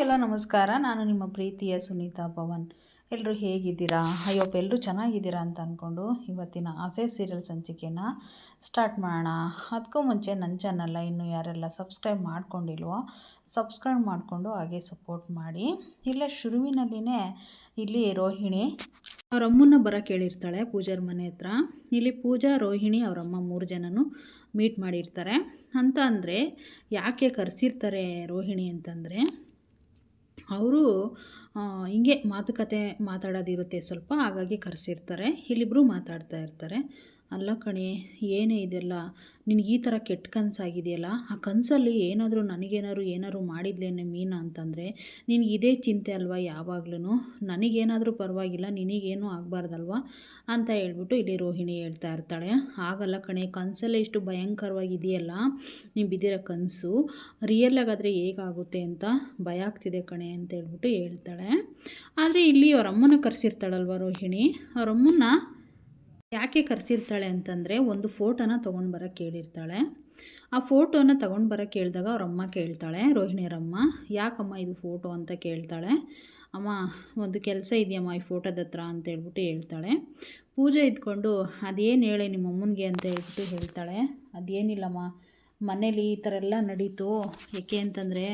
ಎಲ್ಲ ನಮಸ್ಕಾರ. ನಾನು ನಿಮ್ಮ ಪ್ರೀತಿಯ ಸುನೀತಾ ಪವನ್. ಎಲ್ಲರೂ ಹೇಗಿದ್ದೀರಾ? ಅಯ್ಯೋ ಎಲ್ಲರೂ ಚೆನ್ನಾಗಿದ್ದೀರಾ ಅಂತ ಅಂದ್ಕೊಂಡು ಇವತ್ತಿನ ಆಸೆ ಸೀರಿಯಲ್ ಸಂಚಿಕೆನ ಸ್ಟಾರ್ಟ್ ಮಾಡೋಣ. ಅದಕ್ಕೂ ಮುಂಚೆ ನನ್ನ ಚಾನಲ್ನ ಇನ್ನೂ ಯಾರೆಲ್ಲ ಸಬ್ಸ್ಕ್ರೈಬ್ ಮಾಡ್ಕೊಂಡಿಲ್ವೋ, ಸಬ್ಸ್ಕ್ರೈಬ್ ಮಾಡಿಕೊಂಡು ಹಾಗೆ ಸಪೋರ್ಟ್ ಮಾಡಿ. ಇಲ್ಲೇ ಶುರುವಿನಲ್ಲಿನೇ ಇಲ್ಲಿ ರೋಹಿಣಿ ಅವ್ರ ಅಮ್ಮನ್ನ ಬರೋ ಕೇಳಿರ್ತಾಳೆ ಪೂಜಾರ ಮನೆ ಹತ್ರ. ಇಲ್ಲಿ ಪೂಜಾ, ರೋಹಿಣಿ ಅವರಮ್ಮ ಮೂರು ಜನನು ಮೀಟ್ ಮಾಡಿರ್ತಾರೆ. ಅಂತ ಅಂದರೆ ಯಾಕೆ ಕರೆಸಿರ್ತಾರೆ ರೋಹಿಣಿ ಅಂತಂದರೆ ಅವರು ಹಿಂಗೆ ಮಾತುಕತೆ ಮಾತಾಡೋದಿರುತ್ತೆ ಸ್ವಲ್ಪ ಹಾಗಾಗಿ ಕರೆಸಿರ್ತಾರೆ. ಇಲ್ಲಿಬ್ರು ಮಾತಾಡ್ತಾ ಇರ್ತಾರೆ. ಅಲ್ಲ ಕಣೆ, ಏನೇ ಇದೆಲ್ಲ? ನಿನಗೆ ಈ ಥರ ಕೆಟ್ಟ ಕನಸಾಗಿದೆಯಲ್ಲ? ಆ ಕನಸಲ್ಲಿ ಏನಾದರೂ ನನಗೇನಾದ್ರು ಏನಾದ್ರು ಮಾಡಿದ್ಲೇನೆ ಮೀನಾ ಅಂತಂದರೆ, ನಿನಗೆ ಇದೇ ಚಿಂತೆ ಅಲ್ವಾ ಯಾವಾಗ್ಲೂ ನನಗೇನಾದರೂ ಪರವಾಗಿಲ್ಲ, ನಿನಗೇನು ಆಗಬಾರ್ದಲ್ವ? ಅಂತ ಹೇಳ್ಬಿಟ್ಟು ಇಲ್ಲಿ ರೋಹಿಣಿ ಹೇಳ್ತಾ ಇರ್ತಾಳೆ. ಆಗಲ್ಲ ಕಣೆ, ಕನಸಲ್ಲೇ ಇಷ್ಟು ಭಯಂಕರವಾಗಿ ಇದೆಯಲ್ಲ ನೀನು ಬಿದ್ದಿರೋ ಕನಸು ರಿಯಲ್ಲಾಗಾದರೆ ಹೇಗಾಗುತ್ತೆ ಅಂತ ಭಯ ಆಗ್ತಿದೆ ಕಣೆ ಅಂತ ಹೇಳ್ಬಿಟ್ಟು ಹೇಳ್ತಾಳೆ. ಆದರೆ ಇಲ್ಲಿ ಅವರಮ್ಮನ ಕರೆಸಿರ್ತಾಳಲ್ವ ರೋಹಿಣಿ? ಅವರಮ್ಮನ್ನ ಯಾಕೆ ಕರೆಸಿರ್ತಾಳೆ ಅಂತಂದರೆ ಒಂದು ಫೋಟೋನ ತೊಗೊಂಡು ಬರೋಕ್ಕೆ ಕೇಳಿರ್ತಾಳೆ ಆ ಫೋಟೋನ ತೊಗೊಂಡು ಬರೋಕ್ಕೆ ಕೇಳಿದಾಗ ಅವರಮ್ಮ ಕೇಳ್ತಾಳೆ, ರೋಹಿಣಿಯರಮ್ಮ, ಯಾಕಮ್ಮ ಇದು ಫೋಟೋ ಅಂತ ಕೇಳ್ತಾಳೆ? ಅಮ್ಮ, ಒಂದು ಕೆಲಸ ಇದೆಯಮ್ಮ ಈ ಫೋಟೋದ ಹತ್ರ? ಅಂತ ಹೇಳ್ಬಿಟ್ಟು ಹೇಳ್ತಾಳೆ. ಪೂಜೆ ಇದ್ಕೊಂಡು, ಅದೇನು ಹೇಳಿ ನಿಮ್ಮ ಅಮ್ಮನಿಗೆ? ಅಂತ ಹೇಳ್ಬಿಟ್ಟು ಹೇಳ್ತಾಳೆ. ಅದೇನಿಲ್ಲಮ್ಮ, ಮನೇಲಿ ಈ ಥರ ಎಲ್ಲ ನಡೀತು. ಏಕೆ ಅಂತಂದರೆ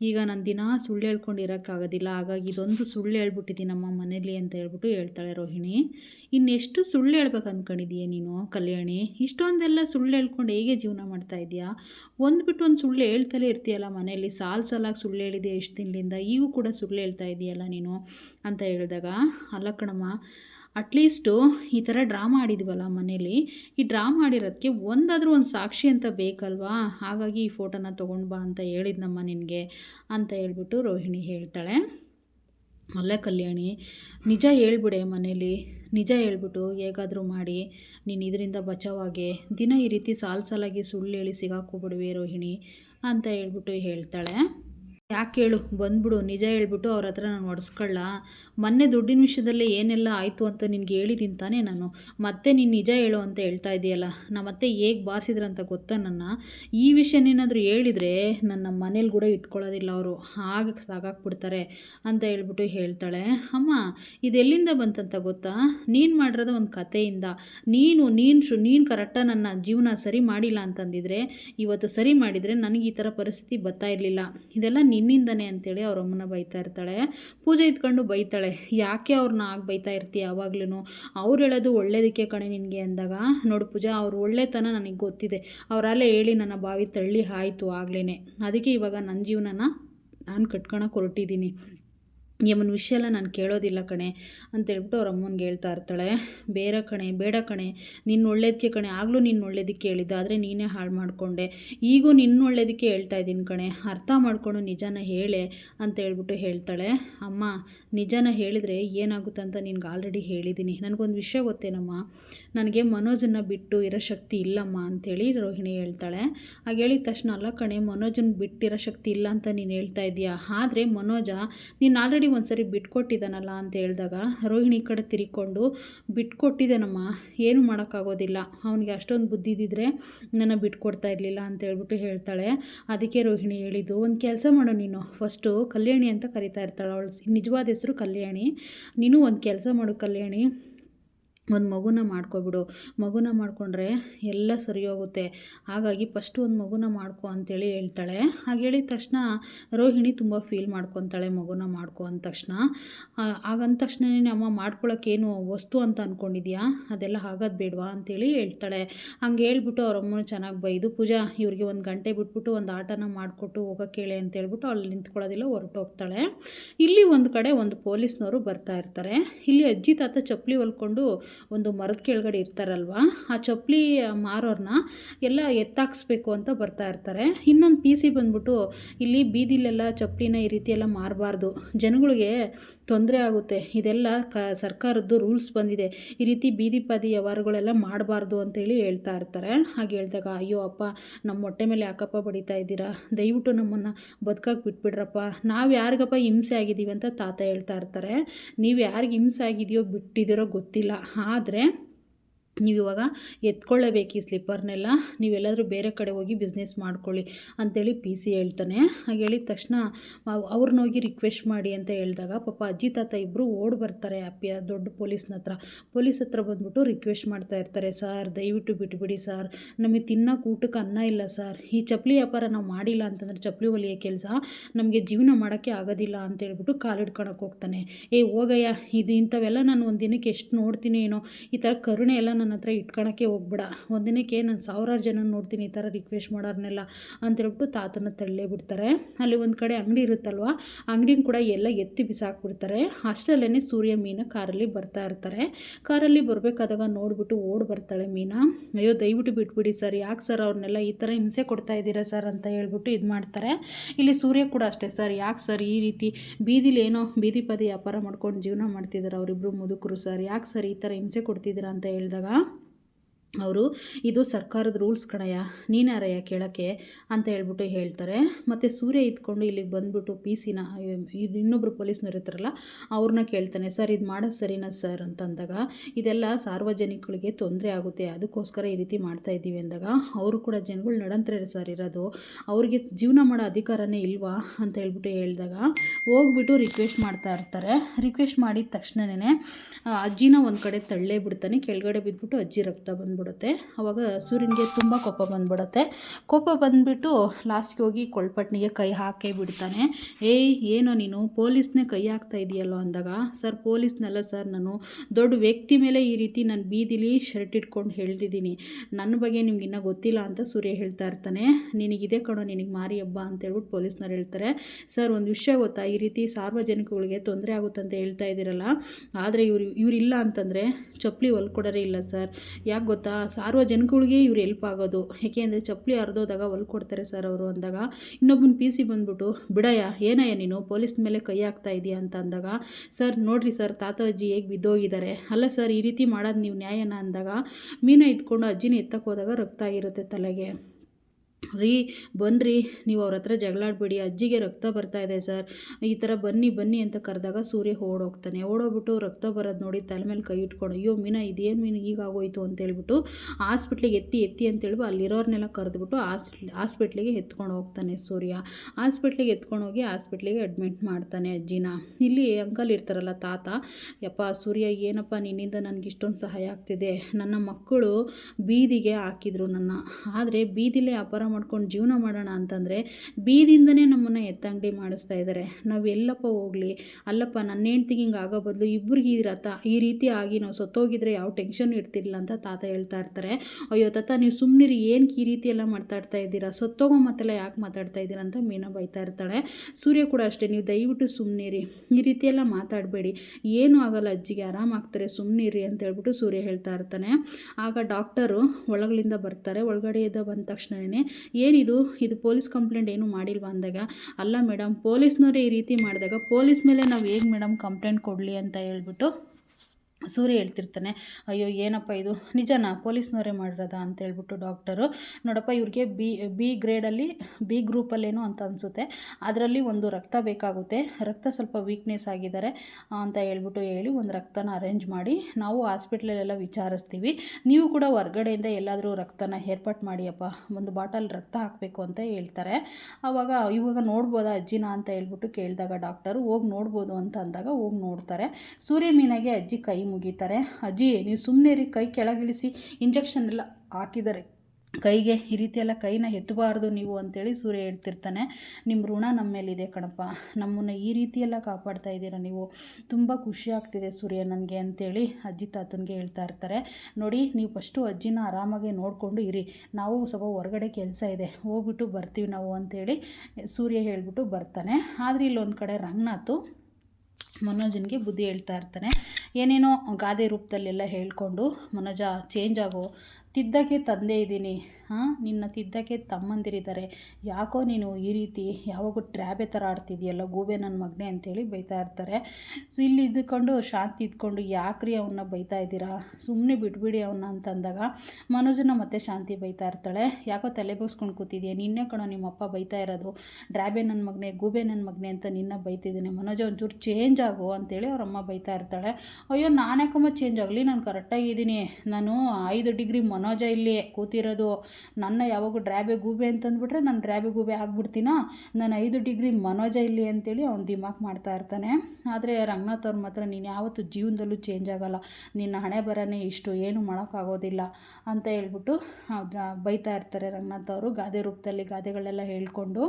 ಈಗ ನಾನು ದಿನ ಸುಳ್ಳು ಹೇಳ್ಕೊಂಡು ಇರೋಕ್ಕಾಗೋದಿಲ್ಲ. ಹಾಗಾಗಿ ಇದೊಂದು ಸುಳ್ಳು ಹೇಳ್ಬಿಟ್ಟಿದ್ದೀನಮ್ಮ ಮನೇಲಿ ಅಂತ ಹೇಳ್ಬಿಟ್ಟು ಹೇಳ್ತಾಳೆ ರೋಹಿಣಿ. ಇನ್ನೆಷ್ಟು ಸುಳ್ಳು ಹೇಳ್ಬೇಕು ಅಂದ್ಕೊಂಡಿದ್ದೀಯ ನೀನು ಕಲ್ಯಾಣಿ? ಇಷ್ಟೊಂದೆಲ್ಲ ಸುಳ್ಳು ಹೇಳ್ಕೊಂಡು ಹೇಗೆ ಜೀವನ ಮಾಡ್ತಾ ಇದೆಯಾ? ಒಂದು ಬಿಟ್ಟು ಒಂದು ಸುಳ್ಳು ಹೇಳ್ತಲೇ ಇರ್ತೀಯಲ್ಲ ಮನೆಯಲ್ಲಿ ಸಾಲು ಸಾಲಾಗಿ ಸುಳ್ಳು ಹೇಳಿದೆಯಾ ಇಷ್ಟು ದಿನದಿಂದ ಈಗೂ ಕೂಡ ಸುಳ್ಳು ಹೇಳ್ತಾ ಇದೆಯಲ್ಲ ನೀನು ಅಂತ ಹೇಳಿದಾಗ, ಅಲ್ಲ ಕಣಮ್ಮ ಅಟ್ಲೀಸ್ಟು ಈ ಥರ ಡ್ರಾ ಆಡಿದ್ವಲ್ಲ ಮನೇಲಿ. ಈ ಡ್ರಾ ಮಾಡಿರೋದಕ್ಕೆ ಒಂದಾದರೂ ಒಂದು ಸಾಕ್ಷಿ ಅಂತ ಬೇಕಲ್ವಾ? ಹಾಗಾಗಿ ಈ ಫೋಟೋನ ತೊಗೊಂಡು ಬಾ ಅಂತ ಹೇಳಿದ್ನಮ್ಮ ನಿನಗೆ ಅಂತ ಹೇಳ್ಬಿಟ್ಟು ರೋಹಿಣಿ ಹೇಳ್ತಾಳೆ. ಅಲ್ಲ ಕಲ್ಯಾಣಿ, ನಿಜ ಹೇಳ್ಬಿಡೆ ಮನೇಲಿ. ನಿಜ ಹೇಳ್ಬಿಟ್ಟು ಹೇಗಾದರೂ ಮಾಡಿ. ನೀನು ಇದರಿಂದ ಬಚಾವಾಗೆ. ದಿನ ಈ ರೀತಿ ಸಾಲು ಸಾಲಾಗಿ ಸುಳ್ಳು ಹೇಳಿ ಸಿಗಾಕೋಬಿಡುವೆ ರೋಹಿಣಿ ಅಂತ ಹೇಳ್ಬಿಟ್ಟು ಹೇಳ್ತಾಳೆ. ಯಾಕೆ ಹೇಳು? ಬಂದ್ಬಿಡು. ನಿಜ ಹೇಳ್ಬಿಟ್ಟು ಅವ್ರ ಹತ್ರ ನಾನು ಒಡಿಸ್ಕೊಳ್ಳ ಮೊನ್ನೆ ದುಡ್ಡಿನ ವಿಷಯದಲ್ಲಿ ಏನೆಲ್ಲ ಆಯಿತು ಅಂತ ನಿನಗೆ ಹೇಳಿದ್ದೀನಿ ತಾನೇ ನಾನು. ಮತ್ತೆ ನೀನು ನಿಜ ಹೇಳು ಅಂತ ಹೇಳ್ತಾ ಇದೆಯಲ್ಲ ನಮ್ಮ ಮತ್ತೆ ಹೇಗೆ ಅಂತ ಗೊತ್ತಾ ನನ್ನ? ಈ ವಿಷಯನೇನಾದರೂ ಹೇಳಿದರೆ ನನ್ನ ಮನೇಲಿ ಕೂಡ ಇಟ್ಕೊಳ್ಳೋದಿಲ್ಲ ಅವರು. ಹಾಗೆ ಸಾಕಾಕ್ಬಿಡ್ತಾರೆ ಅಂತ ಹೇಳ್ಬಿಟ್ಟು ಹೇಳ್ತಾಳೆ. ಅಮ್ಮ, ಇದೆಲ್ಲಿಂದ ಬಂತಂತ ಗೊತ್ತಾ? ನೀನು ಮಾಡಿರೋದು ಒಂದು ಕಥೆಯಿಂದ. ನೀನು ನೀನು ಶು, ನೀನು ಕರೆಕ್ಟಾಗಿ ನನ್ನ ಜೀವನ ಸರಿ ಮಾಡಿಲ್ಲ ಅಂತಂದಿದ್ರೆ, ಇವತ್ತು ಸರಿ ಮಾಡಿದರೆ ನನಗೆ ಈ ಥರ ಪರಿಸ್ಥಿತಿ ಬರ್ತಾ ಇರಲಿಲ್ಲ. ಇದೆಲ್ಲ ನಿನ್ನಿಂದನೇ ಅಂತೇಳಿ ಅವ್ರ ಅಮ್ಮನ ಬೈತಾ ಇರ್ತಾಳೆ. ಪೂಜೆ ಇದ್ಕೊಂಡು ಬೈತಾಳೆ. ಯಾಕೆ ಅವ್ರನ್ನ ಆಗಿ ಬೈತಾ ಇರ್ತಿ ಯಾವಾಗ್ಲೂ ಅವ್ರು ಹೇಳೋದು ಒಳ್ಳೇದಕ್ಕೆ ಕಣೆ ನಿನಗೆ ಅಂದಾಗ, ನೋಡು ಪೂಜಾ, ಅವ್ರು ಒಳ್ಳೆತನ ನನಗೆ ಗೊತ್ತಿದೆ. ಅವರಲ್ಲೇ ಹೇಳಿ ನನ್ನ ಬಾವಿ ತಳ್ಳಿ ಆಯಿತು ಆಗ್ಲೇ ಅದಕ್ಕೆ ಇವಾಗ ನನ್ನ ಜೀವನನ ನಾನು ಕಟ್ಕೊಳಕ್ಕೆ ಹೊರಟಿದ್ದೀನಿ ಯಮನ ವಿಷಯ ಎಲ್ಲ ನಾನು ಕೇಳೋದಿಲ್ಲ ಕಣೆ ಅಂತೇಳ್ಬಿಟ್ಟು ಅವ್ರ ಅಮ್ಮನಿಗೆ ಹೇಳ್ತಾ ಇರ್ತಾಳೆ. ಬೇರೆ ಕಣೆ, ಬೇಡ ಕಣೆ, ನಿನ್ನ ಒಳ್ಳೇದಕ್ಕೆ ಕಣೆ, ಆಗಲೂ ನಿನ್ನ ಒಳ್ಳೇದಕ್ಕೆ ಹೇಳಿದ್ದೆ, ಆದರೆ ನೀನೇ ಹಾಳು ಮಾಡಿಕೊಂಡೆ. ಈಗೂ ನಿನ್ನ ಒಳ್ಳೇದಕ್ಕೆ ಹೇಳ್ತಾ ಇದ್ದೀನಿ ಕಣೆ, ಅರ್ಥ ಮಾಡಿಕೊಂಡು ನಿಜನ ಹೇಳೆ ಅಂತ ಹೇಳ್ಬಿಟ್ಟು ಹೇಳ್ತಾಳೆ. ಅಮ್ಮ, ನಿಜನ ಹೇಳಿದರೆ ಏನಾಗುತ್ತೆ ಅಂತ ನಿನ್ಗೆ ಆಲ್ರೆಡಿ ಹೇಳಿದ್ದೀನಿ. ನನಗೊಂದು ವಿಷಯ ಗೊತ್ತೇನಮ್ಮ? ನನಗೆ ಮನೋಜನ್ನು ಬಿಟ್ಟು ಇರೋ ಶಕ್ತಿ ಇಲ್ಲಮ್ಮ ಅಂಥೇಳಿ ರೋಹಿಣಿ ಹೇಳ್ತಾಳೆ. ಹಾಗೆ ಹೇಳಿದ ತಕ್ಷಣ, ಅಲ್ಲ ಕಣೆ, ಮನೋಜನ ಬಿಟ್ಟಿರೋ ಶಕ್ತಿ ಇಲ್ಲ ಅಂತ ನೀನು ಹೇಳ್ತಾ ಇದೀಯಾ? ಆದರೆ ಮನೋಜ, ನೀನು ಆಲ್ರೆಡಿ ಒಂದು ಸರಿ ಬಿಟ್ಕೊಟ್ಟಿದ್ದಾನಲ್ಲ ಅಂತ ಹೇಳಿದಾಗ ರೋಹಿಣಿ ಕಡೆ ತಿರ್ಕೊಂಡು ಬಿಟ್ಕೊಟ್ಟಿದ್ದಾನಮ್ಮ ಏನು ಮಾಡೋಕ್ಕಾಗೋದಿಲ್ಲ. ಅವನಿಗೆ ಅಷ್ಟೊಂದು ಬುದ್ಧಿ ಇದ್ದಿದ್ರೆ ನನ್ನ ಬಿಟ್ಕೊಡ್ತಾ ಇರಲಿಲ್ಲ ಅಂತ ಹೇಳ್ಬಿಟ್ಟು ಹೇಳ್ತಾಳೆ. ಅದಕ್ಕೆ ರೋಹಿಣಿ ಹೇಳಿದ್ದು, ಒಂದು ಕೆಲಸ ಮಾಡು ನೀನು. ಫಸ್ಟು ಕಲ್ಯಾಣಿ ಅಂತ ಕರಿತಾ ಇರ್ತಾಳೆ ಅವಳು. ನಿಜವಾದ ಹೆಸರು ಕಲ್ಯಾಣಿ. ನೀನು ಒಂದು ಕೆಲಸ ಮಾಡು ಕಲ್ಯಾಣಿ. ಒಂದು ಮಗುನ ಮಾಡ್ಕೊಬಿಡು. ಮಗುನ ಮಾಡಿಕೊಂಡ್ರೆ ಎಲ್ಲ ಸರಿ ಹೋಗುತ್ತೆ. ಹಾಗಾಗಿ ಫಸ್ಟು ಒಂದು ಮಗುನ ಮಾಡ್ಕೊ ಅಂತೇಳಿ ಹೇಳ್ತಾಳೆ. ಹಾಗೆ ಹೇಳಿದ ತಕ್ಷಣ ರೋಹಿಣಿ ತುಂಬ ಫೀಲ್ ಮಾಡ್ಕೊತಾಳೆ ಮಗುನ ಮಾಡ್ಕೊ ಅಂದ ತಕ್ಷಣ. ಹಾಗಂದ ತಕ್ಷಣನೇ ಅಮ್ಮ ಮಾಡ್ಕೊಳ್ಳೋಕ್ಕೇನು ವಸ್ತು ಅಂತ ಅಂದ್ಕೊಂಡಿದ್ಯಾ ಅದೆಲ್ಲ ಆಗೋದು ಬೇಡವಾ ಅಂತೇಳಿ ಹೇಳ್ತಾಳೆ. ಹಂಗೆ ಹೇಳ್ಬಿಟ್ಟು ಅವ್ರ ಅಮ್ಮನ ಚೆನ್ನಾಗಿ ಬೈದು, ಪೂಜಾ ಇವ್ರಿಗೆ ಒಂದು ಗಂಟೆ ಬಿಟ್ಬಿಟ್ಟು ಒಂದು ಆಟನ ಮಾಡಿಕೊಟ್ಟು ಹೋಗೋಕೆ ಹೇಳಿ ಅಂತ ಹೇಳ್ಬಿಟ್ಟು ಅಲ್ಲಿ ನಿಂತ್ಕೊಳ್ಳೋದಿಲ್ಲ ಹೊರಟೋಗ್ತಾಳೆ ಇಲ್ಲಿ ಒಂದು ಕಡೆ ಒಂದು ಪೊಲೀಸ್ನವರು ಬರ್ತಾ ಇರ್ತಾರೆ. ಇಲ್ಲಿ ಅಜ್ಜಿ ತಾತ ಚಪ್ಪಲಿ ಹೊಲ್ಕೊಂಡು ಒಂದು ಮರದ ಕೆಳಗಡೆ ಇರ್ತಾರಲ್ವ, ಆ ಚಪ್ಪಲಿ ಮಾರೋರನ್ನ ಎಲ್ಲ ಎತ್ತಾಕ್ಸ್ಬೇಕು ಅಂತ ಬರ್ತಾ ಇರ್ತಾರೆ. ಇನ್ನೊಂದು ಪಿ ಸಿ ಬಂದ್ಬಿಟ್ಟು ಇಲ್ಲಿ ಬೀದಿಲೆಲ್ಲ ಚಪ್ಪಲಿನ ಈ ರೀತಿ ಎಲ್ಲ ಮಾರಬಾರ್ದು. ಜನಗಳಿಗೆ ತೊಂದರೆ ಆಗುತ್ತೆ. ಇದೆಲ್ಲ ಕ, ಸರ್ಕಾರದ್ದು ರೂಲ್ಸ್ ಬಂದಿದೆ. ಈ ರೀತಿ ಬೀದಿ ಪಾದಿ ವ್ಯವಹಾರಗಳೆಲ್ಲ ಮಾಡಬಾರ್ದು ಅಂತೇಳಿ ಹೇಳ್ತಾ ಇರ್ತಾರೆ. ಹಾಗೆ ಹೇಳಿದಾಗ, ಅಯ್ಯೋ ಅಪ್ಪ, ನಮ್ಮ ಹೊಟ್ಟೆ ಮೇಲೆ ಯಾಕಪ್ಪ ಬಡಿತಾ ಇದ್ದೀರಾ? ದಯವಿಟ್ಟು ನಮ್ಮನ್ನು ಬದುಕಕ್ಕೆ ಬಿಟ್ಬಿಡ್ರಪ್ಪ. ನಾವು ಯಾರಿಗಪ್ಪ ಹಿಂಸೆ ಆಗಿದ್ದೀವಿ ಅಂತ ತಾತ ಹೇಳ್ತಾ ಇರ್ತಾರೆ. ನೀವು ಯಾರಿಗೆ ಹಿಂಸೆ ಆಗಿದೆಯೋ ಬಿಟ್ಟಿದ್ದೀರೋ ಗೊತ್ತಿಲ್ಲ. ಆದರೆ ನೀವು ಇವಾಗ ಎತ್ಕೊಳ್ಳೇಬೇಕು ಈ ಸ್ಲಿಪ್ಪರ್ನೆಲ್ಲ. ನೀವೆಲ್ಲಾದರೂ ಬೇರೆ ಕಡೆ ಹೋಗಿ ಬಿಸ್ನೆಸ್ ಮಾಡ್ಕೊಳ್ಳಿ ಅಂತೇಳಿ ಪಿ ಸಿ ಹೇಳ್ತಾನೆ. ಹಾಗೆ ಹೇಳಿದ ತಕ್ಷಣ ಅವ್ರನ್ನ ಹೋಗಿ ರಿಕ್ವೆಸ್ಟ್ ಮಾಡಿ ಅಂತ ಹೇಳಿದಾಗ ಪಾಪ ಅಜ್ಜಿ, ತಾತ ಇಬ್ಬರು ಓಡಿ ಬರ್ತಾರೆ ಅಪ್ಪಿಯ ದೊಡ್ಡ ಪೊಲೀಸ್ನ ಹತ್ರ. ಪೊಲೀಸ್ ಹತ್ರ ಬಂದ್ಬಿಟ್ಟು ರಿಕ್ವೆಸ್ಟ್ ಮಾಡ್ತಾ ಇರ್ತಾರೆ, ಸರ್, ದಯವಿಟ್ಟು ಬಿಟ್ಬಿಡಿ ಸರ್. ನಮಗೆ ತಿನ್ನೋಕೆ ಊಟಕ್ಕೆ ಅನ್ನ ಇಲ್ಲ ಸರ್. ಈ ಚಪ್ಪಲಿ ವ್ಯಾಪಾರ ನಾವು ಮಾಡಿಲ್ಲ ಅಂತಂದರೆ ಚಪ್ಪಲಿ ಹೊಲಿಯೋ ಕೆಲಸ ನಮಗೆ ಜೀವನ ಮಾಡೋಕ್ಕೆ ಆಗೋದಿಲ್ಲ ಅಂತ ಹೇಳ್ಬಿಟ್ಟು ಕಾಲಿಡ್ಕೊಳಕ್ಕೆ ಹೋಗ್ತಾನೆ. ಏ ಹೋಗಯ್ಯ, ಇದು ಇಂಥವೆಲ್ಲ ನಾನು ಒಂದು ದಿನಕ್ಕೆ ಎಷ್ಟು ನೋಡ್ತೀನಿ ಏನೋ. ಈ ಥರ ಕರುಣೆ ಎಲ್ಲ ನನ್ನ ಹತ್ರ ಇಟ್ಕೊಳಕ್ಕೆ ಹೋಗ್ಬೇಡ. ಒಂದಿನಕ್ಕೆ ನಾನು ಸಾವಿರಾರು ಜನ ನೋಡ್ತೀನಿ ಈ ಥರ ರಿಕ್ವೆಸ್ಟ್ ಮಾಡೋರ್ನೆಲ್ಲ ಅಂತೇಳ್ಬಿಟ್ಟು ತಾತನ ತಳ್ಳೇ ಬಿಡ್ತಾರೆ. ಅಲ್ಲಿ ಒಂದು ಕಡೆ ಅಂಗಡಿ ಇರುತ್ತಲ್ವ, ಅಂಗಡಿನ ಕೂಡ ಎಲ್ಲ ಎತ್ತಿ ಬಿಸಾಕ್ಬಿಡ್ತಾರೆ. ಅಷ್ಟರಲ್ಲೇ ಸೂರ್ಯ ಮೀನು ಕಾರಲ್ಲಿ ಬರ್ತಾ ಇರ್ತಾರೆ. ಕಾರಲ್ಲಿ ಬರಬೇಕಾದಾಗ ನೋಡಿಬಿಟ್ಟು ಓಡಿ ಬರ್ತಾಳೆ ಮೀನಾ. ಅಯ್ಯೋ, ದಯವಿಟ್ಟು ಬಿಟ್ಬಿಡಿ ಸರ್, ಯಾಕೆ ಸರ್ ಅವ್ರನ್ನೆಲ್ಲ ಈ ಥರ ಹಿಂಸೆ ಕೊಡ್ತಾ ಇದ್ದೀರಾ ಸರ್ ಅಂತ ಹೇಳ್ಬಿಟ್ಟು ಇದು ಮಾಡ್ತಾರೆ. ಇಲ್ಲಿ ಸೂರ್ಯ ಕೂಡ ಅಷ್ಟೇ ಸರ್, ಯಾಕೆ ಸರ್ ಈ ರೀತಿ ಬೀದಿಲಿ ಏನೋ ಬೀದಿ ಪದಿ ವ್ಯಾಪಾರ ಮಾಡ್ಕೊಂಡು ಜೀವನ ಮಾಡ್ತಿದ್ದಾರೆ ಅವರಿಬ್ಬರು ಮುದುಕರು ಸರ್, ಯಾಕೆ ಸರ್ ಈ ಥರ ಹಿಂಸೆ ಕೊಡ್ತಿದ್ದೀರಾ ಅಂತ ಹೇಳಿದಾಗ né? ಅವರು, ಇದು ಸರ್ಕಾರದ ರೂಲ್ಸ್ ಕಣಯ್ಯ ನೀನಾರಯ್ಯ ಕೇಳೋಕ್ಕೆ ಅಂತ ಹೇಳ್ಬಿಟ್ಟು ಹೇಳ್ತಾರೆ. ಮತ್ತು ಸೂರ್ಯ ಇದ್ಕೊಂಡು ಇಲ್ಲಿಗೆ ಬಂದುಬಿಟ್ಟು ಪಿ ಸಿನ ಇದು ಇನ್ನೊಬ್ಬರು ಪೊಲೀಸ್ನವ್ರು ಇರ್ತಾರಲ್ಲ, ಅವ್ರನ್ನ ಕೇಳ್ತಾನೆ, ಸರ್, ಇದು ಮಾಡೋದು ಸರಿನಾ ಸರ್? ಅಂತಂದಾಗ ಇದೆಲ್ಲ ಸಾರ್ವಜನಿಕರಿಗೆ ತೊಂದರೆ ಆಗುತ್ತೆ, ಅದಕ್ಕೋಸ್ಕರ ಈ ರೀತಿ ಮಾಡ್ತಾ ಇದ್ದೀವಿ ಅಂದಾಗ, ಅವರು ಕೂಡ ಜನಗಳು ನಡಂತಾರೆ ಸರ್ ಇರೋದು, ಅವ್ರಿಗೆ ಜೀವನ ಮಾಡೋ ಅಧಿಕಾರನೇ ಇಲ್ವಾ? ಅಂತ ಹೇಳ್ಬಿಟ್ಟು ಹೇಳಿದಾಗ, ಹೋಗ್ಬಿಟ್ಟು ರಿಕ್ವೆಸ್ಟ್ ಮಾಡ್ತಾ ಇರ್ತಾರೆ. ರಿಕ್ವೆಸ್ಟ್ ಮಾಡಿದ ತಕ್ಷಣವೇ ಅಜ್ಜಿನ ಒಂದು ಕಡೆ ತಳ್ಳೇ ಬಿಡ್ತಾನೆ, ಕೆಳಗಡೆ ಬಿದ್ದುಬಿಟ್ಟು ಅಜ್ಜಿ ರಕ್ತ ಬಂದ್ಬಿಡುತ್ತೆ. ಅವಾಗ ಸೂರ್ಯನಿಗೆ ತುಂಬ ಕೋಪ ಬಂದ್ಬಿಡುತ್ತೆ. ಕೋಪ ಬಂದುಬಿಟ್ಟು ಲಾಸ್ಟ್ಗೆ ಹೋಗಿ ಕೊಳ್ಪಟ್ನಿಗೆ ಕೈ ಹಾಕೇ ಬಿಡ್ತಾನೆ. ಏಯ್, ಏನೋ ನೀನು? ಪೊಲೀಸ್ನೇ ಕೈ ಹಾಕ್ತಾ ಇದೆಯಲ್ಲೋ? ಅಂದಾಗ, ಸರ್, ಪೊಲೀಸ್ನಲ್ಲ ಸರ್, ನಾನು ದೊಡ್ಡ ವ್ಯಕ್ತಿ ಮೇಲೆ ಈ ರೀತಿ ನಾನು ಬೀದಿಲಿ ಶರ್ಟ್ ಇಟ್ಕೊಂಡು ಹೇಳ್ತಿದ್ದೀನಿ. ನನ್ನ ಬಗ್ಗೆ ನಿಮ್ಗೆ ಇನ್ನೂ ಗೊತ್ತಿಲ್ಲ ಅಂತ ಸೂರ್ಯ ಹೇಳ್ತಾ ಇರ್ತಾನೆ. ನಿನಗಿದೆ ಕಣೋ, ನಿನಗೆ ಮಾರಿ ಹಬ್ಬ ಅಂತ ಹೇಳ್ಬಿಟ್ಟು ಪೊಲೀಸ್ನವ್ರು ಹೇಳ್ತಾರೆ. ಸರ್, ಒಂದು ವಿಷಯ ಗೊತ್ತಾ? ಈ ರೀತಿ ಸಾರ್ವಜನಿಕಗಳಿಗೆ ತೊಂದರೆ ಆಗುತ್ತೆ ಅಂತ ಹೇಳ್ತಾ ಇದ್ದೀರಲ್ಲ ಆದರೆ ಇವರು, ಇವರಿಲ್ಲ ಅಂತಂದರೆ ಚಪ್ಪಲಿ ಹೊಲ್ಕೊಡೋರೇ ಇಲ್ಲ ಸರ್. ಯಾಕೆ ಗೊತ್ತಾ? ಸಾರ್ವಜನಿಕಗಳಿಗೆ ಇವ್ರು ಎಲ್ಪ್ ಆಗೋದು. ಏಕೆ ಅಂದರೆ ಚಪ್ಪಲಿ ಹರಿದೋದಾಗ ಹೊಲ್ಕೊಡ್ತಾರೆ ಸರ್ ಅವರು ಅಂದಾಗ. ಇನ್ನೊಬ್ಬನ ಪಿ ಸಿ ಬಂದ್ಬಿಟ್ಟು, ಬಿಡಯ್ಯ, ಏನಯ್ಯ ನೀನು? ಪೊಲೀಸ್ ಮೇಲೆ ಕೈ ಹಾಕ್ತಾ ಇದೆಯಾ? ಅಂತ ಅಂದಾಗ, ಸರ್, ನೋಡಿರಿ ಸರ್ ತಾತ ಅಜ್ಜಿ ಹೇಗೆ ಬಿದ್ದೋಗಿದ್ದಾರೆ. ಅಲ್ಲ ಸರ್, ಈ ರೀತಿ ಮಾಡೋದು ನೀವು ನ್ಯಾಯನ? ಅಂದಾಗ, ಮೀನ ಇದ್ಕೊಂಡು ಅಜ್ಜಿನ ಎತ್ತಕ್ಕೆ ಹೋದಾಗ ರಕ್ತ ಆಗಿರುತ್ತೆ ತಲೆಗೆ. ರೀ ಬನ್ನಿರಿ ನೀವು ಅವ್ರ ಹತ್ರ ಜಗಳಾಡಬೇಡಿ ಅಜ್ಜಿಗೆ ರಕ್ತ ಬರ್ತಾ ಇದೆ ಸರ್. ಈ ಥರ ಬನ್ನಿ ಬನ್ನಿ ಅಂತ ಕರೆದಾಗ ಸೂರ್ಯ ಓಡೋಗ್ತಾನೆ. ಓಡೋಗ್ಬಿಟ್ಟು ರಕ್ತ ಬರೋದು ನೋಡಿ ತಲೆ ಮೇಲೆ ಕೈ ಇಟ್ಕೊಂಡು, ಅಯ್ಯೋ ಮೀನಾ, ಇದೇನು ಮೀನು ಅಂತ ಅಂತೇಳ್ಬಿಟ್ಟು ಹಾಸ್ಪಿಟ್ಲಿಗೆ ಎತ್ತಿ ಎತ್ತಿ ಅಂತೇಳ್ಬಿಟ್ಟು ಅಲ್ಲಿರೋರ್ನೆಲ್ಲ ಕರೆದ್ಬಿಟ್ಟು ಹಾಸ್ಪಿಟ್ಲ್ ಹಾಸ್ಪಿಟ್ಲಿಗೆ ಎತ್ಕೊಂಡು ಹೋಗ್ತಾನೆ ಸೂರ್ಯ. ಹಾಸ್ಪಿಟ್ಲಿಗೆ ಎತ್ಕೊಂಡು ಹೋಗಿ ಹಾಸ್ಪಿಟ್ಲಿಗೆ ಅಡ್ಮಿಟ್ ಮಾಡ್ತಾನೆ ಅಜ್ಜಿನ. ಇಲ್ಲಿ ಅಂಕಲ್ ಇರ್ತಾರಲ್ಲ ತಾತ, ಯಪ್ಪ ಸೂರ್ಯ, ಏನಪ್ಪ ನಿನ್ನಿಂದ ನನಗೆ ಇಷ್ಟೊಂದು ಸಹಾಯ ಆಗ್ತಿದೆ. ನನ್ನ ಮಕ್ಕಳು ಬೀದಿಗೆ ಹಾಕಿದ್ರು ನನ್ನ. ಆದರೆ ಬೀದಿಲೇ ವ್ಯಾಪಾರ ಮಾಡ್ಕೊಂಡು ಜೀವನ ಮಾಡೋಣ ಅಂತಂದರೆ ಬೀದಿಂದನೇ ನಮ್ಮನ್ನು ಎತ್ತಂಗಡಿ ಮಾಡಿಸ್ತಾ ಇದ್ದಾರೆ ನಾವು ಎಲ್ಲಪ್ಪ ಹೋಗಲಿ, ಅಲ್ಲಪ್ಪ ನನ್ನ ಹೆಂಡ್ತಿಗೆ ಹಿಂಗೆ ಆಗೋ ಬದಲು ಇಬ್ಬರಿಗೆ ಈ ಈ ರೀತಿ ಆಗಿ ನಾವು ಸತ್ತೋಗಿದ್ರೆ ಯಾವ ಟೆನ್ಷನ್ ಇರ್ತಿರ್ಲಿಲ್ಲ ಅಂತ ತಾತ ಹೇಳ್ತಾ ಇರ್ತಾರೆ. ಅಯ್ಯೋ ತಾತ, ನೀವು ಸುಮ್ಮನಿರಿ ಏನಕ್ಕೆ ಈ ರೀತಿ ಎಲ್ಲ ಮಾತಾಡ್ತಾ ಇದ್ದೀರಾ? ಸತ್ತೋಗೋ ಮತ್ತೆಲ್ಲ ಯಾಕೆ ಮಾತಾಡ್ತಾ ಇದ್ದೀರಾ ಅಂತ ಮೀನಾ ಬೈತಾ ಇರ್ತಾಳೆ. ಸೂರ್ಯ ಕೂಡ ಅಷ್ಟೇ, ನೀವು ದಯವಿಟ್ಟು ಸುಮ್ಮನಿರಿ ಈ ರೀತಿ ಎಲ್ಲ ಮಾತಾಡಬೇಡಿ. ಏನೂ ಆಗಲ್ಲ ಅಜ್ಜಿಗೆ ಆರಾಮಾಗ್ತಾರೆ ಸುಮ್ಮನಿರಿ ಅಂತ ಹೇಳ್ಬಿಟ್ಟು ಸೂರ್ಯ ಹೇಳ್ತಾ ಇರ್ತಾನೆ. ಆಗ ಡಾಕ್ಟರು ಒಳಗಳಿಂದ ಬರ್ತಾರೆ ಒಳಗಡೆಯಿಂದ ಬಂದ ತಕ್ಷಣವೇ ಏನಿದು? ಇದು ಪೊಲೀಸ್ ಕಂಪ್ಲೇಂಟ್ ಏನು ಮಾಡಿಲ್ವಾ ಅಂದಾಗ? ಅಲ್ಲ ಮೇಡಮ್ ಪೊಲೀಸ್ನವರೇ ಈ ರೀತಿ ಮಾಡಿದಾಗ ಪೊಲೀಸ್ ಮೇಲೆ ನಾವು ಹೇಗೆ ಮೇಡಮ್ ಕಂಪ್ಲೇಂಟ್ ಕೊಡಲಿ ಅಂತ ಹೇಳ್ಬಿಟ್ಟು ಸೂರ್ಯ ಹೇಳ್ತಿರ್ತಾನೆ, ಅಯ್ಯೋ, ಏನಪ್ಪ ಇದು? ನಿಜನಾ? ಪೊಲೀಸ್ನವರೇ ಮಾಡಿರೋದ? ಅಂತ ಹೇಳ್ಬಿಟ್ಟು ಡಾಕ್ಟರು, ನೋಡಪ್ಪ, ಇವ್ರಿಗೆ ಬಿ ಬಿ ಗ್ರೇಡಲ್ಲಿ, ಬಿ ಗ್ರೂಪಲ್ಲೇನೋ ಅಂತ ಅನಿಸುತ್ತೆ. ಅದರಲ್ಲಿ ಒಂದು ರಕ್ತ ಬೇಕಾಗುತ್ತೆ. ರಕ್ತ ಸ್ವಲ್ಪ ವೀಕ್ನೆಸ್ ಆಗಿದ್ದಾರೆ ಅಂತ ಹೇಳ್ಬಿಟ್ಟು ಹೇಳಿ ಒಂದು ರಕ್ತನ ಅರೇಂಜ್ ಮಾಡಿ ನಾವು ಹಾಸ್ಪಿಟ್ಲಲ್ಲೆಲ್ಲ ವಿಚಾರಿಸ್ತೀವಿ. ನೀವು ಕೂಡ ಹೊರ್ಗಡೆಯಿಂದ ಎಲ್ಲಾದರೂ ರಕ್ತನ ಏರ್ಪಾಟ್ ಮಾಡಿಯಪ್ಪ, ಒಂದು ಬಾಟಲ್ ರಕ್ತ ಹಾಕಬೇಕು ಅಂತ ಹೇಳ್ತಾರೆ. ಆವಾಗ ಇವಾಗ ನೋಡ್ಬೋದಾ ಅಜ್ಜಿನ ಅಂತ ಹೇಳ್ಬಿಟ್ಟು ಕೇಳಿದಾಗ ಡಾಕ್ಟರು, ಹೋಗಿ ನೋಡ್ಬೋದು ಅಂತ ಅಂದಾಗ ಹೋಗಿ ನೋಡ್ತಾರೆ. ಸೂರ್ಯ ಮೀನಾಗೆ ಅಜ್ಜಿ ಕೈ ಮುಗಿತಾರೆ. ಅಜ್ಜಿ, ನೀವು ಸುಮ್ಮನೆ ರೀ ಕೈ ಕೆಳಗಿಳಿಸಿ ಇಂಜೆಕ್ಷನ್ ಎಲ್ಲ ಹಾಕಿದ್ದಾರೆ ಕೈಗೆ ಈ ರೀತಿ ಎಲ್ಲ ಕೈನ ಎತ್ತಬಾರ್ದು ನೀವು ಅಂತೇಳಿ ಸೂರ್ಯ ಹೇಳ್ತಿರ್ತಾನೆ. ನಿಮ್ಮ ಋಣ ನಮ್ಮ ಮೇಲಿದೆ ಕಣಪ್ಪ. ನಮ್ಮನ್ನು ಈ ರೀತಿಯೆಲ್ಲ ಕಾಪಾಡ್ತಾ ಇದ್ದೀರಾ ನೀವು? ತುಂಬ ಖುಷಿ ಆಗ್ತಿದೆ ಸೂರ್ಯ ನನಗೆ ಅಂತೇಳಿ ಅಜ್ಜಿ ತಾತನಿಗೆ ಹೇಳ್ತಾ ಇರ್ತಾರೆ. ನೋಡಿ, ನೀವು ಫಸ್ಟು ಅಜ್ಜಿನ ಆರಾಮಾಗಿ ನೋಡಿಕೊಂಡು ಇರಿ. ನಾವು ಸ್ವಲ್ಪ ಹೊರಗಡೆ ಕೆಲಸ ಇದೆ. ಹೋಗ್ಬಿಟ್ಟು ಬರ್ತೀವಿ ನಾವು ಅಂತೇಳಿ ಸೂರ್ಯ ಹೇಳಿಬಿಟ್ಟು ಬರ್ತಾನೆ. ಆದರೆ ಇಲ್ಲೊಂದು ಕಡೆ ರಂಗನಾಥು ಮನೋಜನಿಗೆ ಬುದ್ಧಿ ಹೇಳ್ತಾ ಇರ್ತಾನೆ. ಏನೇನೋ ಗಾದೆ ರೂಪದಲ್ಲೆಲ್ಲ ಹೇಳಿಕೊಂಡು ಮನೋಜ ಚೇಂಜ್ ಆಗೋ ತಿದ್ದಕ್ಕೆ ತಂದೆ ಇದ್ದೀನಿ. ಹಾಂ, ನಿನ್ನ ತಿದ್ದಕ್ಕೆ ತಮ್ಮಂದಿರಿದ್ದಾರೆ. ಯಾಕೋ ನೀನು ಈ ರೀತಿ ಯಾವಾಗೂ ಟ್ರ್ಯಾಬೆ ಥರ ಆಡ್ತಿದ್ಯಲ್ಲ, ಗೂಬೆ ನನ್ನ ಮಗನೇ ಅಂತೇಳಿ ಬೈತಾ ಇರ್ತಾರೆ. ಸೊ, ಇಲ್ಲಿ ಇದ್ದುಕೊಂಡು ಶಾಂತಿ ಇದ್ಕೊಂಡು ಯಾಕ್ರಿ ಅವನ್ನ ಬೈತಾ ಇದ್ದೀರಾ? ಸುಮ್ಮನೆ ಬಿಟ್ಬಿಡಿ ಅವನ್ನ ಅಂತಂದಾಗ ಮನೋಜನ ಮತ್ತೆ ಶಾಂತಿ ಬೈತಾ ಇರ್ತಾಳೆ. ಯಾಕೋ ತಲೆ ಬಗ್ಸ್ಕೊಂಡು ಕೂತಿದ್ಯಾ? ನಿನ್ನೆ ಕಣೋ ನಿಮ್ಮಪ್ಪ ಬೈತಾ ಇರೋದು. ಡ್ರ್ಯಾಬೆ ನನ್ನ ಮಗನೇ, ಗೂಬೆ ನನ್ನ ಮಗನೇ ಅಂತ ನಿನ್ನ ಬೈತಿದ್ದೀನಿ. ಮನೋಜ ಒಂಚೂರು ಚೇಂಜ್ ಆಗು ಅಂತೇಳಿ ಅವರಮ್ಮ ಬೈತಾ ಇರ್ತಾಳೆ. ಅಯ್ಯೋ ಕಮ್ಮ ಚೇಂಜ್ ಆಗಲಿ? ನಾನು ಕರೆಕ್ಟಾಗಿದ್ದೀನಿ ನಾನು ಐದು ಡಿಗ್ರಿ ಮನೋಜ ಇಲ್ಲಿ ಕೂತಿರೋದು, ನನ್ನ ಯಾವಾಗೂ ಡ್ರ್ಯಾಬೆ ಗೂಬೆ ಅಂತಂದ್ಬಿಟ್ರೆ ನಾನು ಡ್ರ್ಯಾಬೆ ಗೂಬೆ ಆಗ್ಬಿಡ್ತೀನ? ನಾನು ಐದು ಡಿಗ್ರಿ ಮನೋಜ ಇಲ್ಲಿ ಅಂತೇಳಿ ಅವ್ನು ದಿಮಾಕ್ ಮಾಡ್ತಾ ಇರ್ತಾನೆ. ಆದರೆ ರಂಗನಾಥ್ ಅವ್ರ ಮಾತ್ರ ನೀನು ಯಾವತ್ತೂ ಜೀವನದಲ್ಲೂ ಚೇಂಜ್ ಆಗೋಲ್ಲ. ನಿನ್ನ ಹಣೆ ಬರನೇ ಇಷ್ಟು, ಏನು ಮಾಡೋಕ್ಕಾಗೋದಿಲ್ಲ ಅಂತ ಹೇಳ್ಬಿಟ್ಟು ಬೈತಾ ಇರ್ತಾರೆ ರಂಗನಾಥ್ ಅವರು ಗಾದೆ ರೂಪದಲ್ಲಿ ಗಾದೆಗಳೆಲ್ಲ ಹೇಳ್ಕೊಂಡು.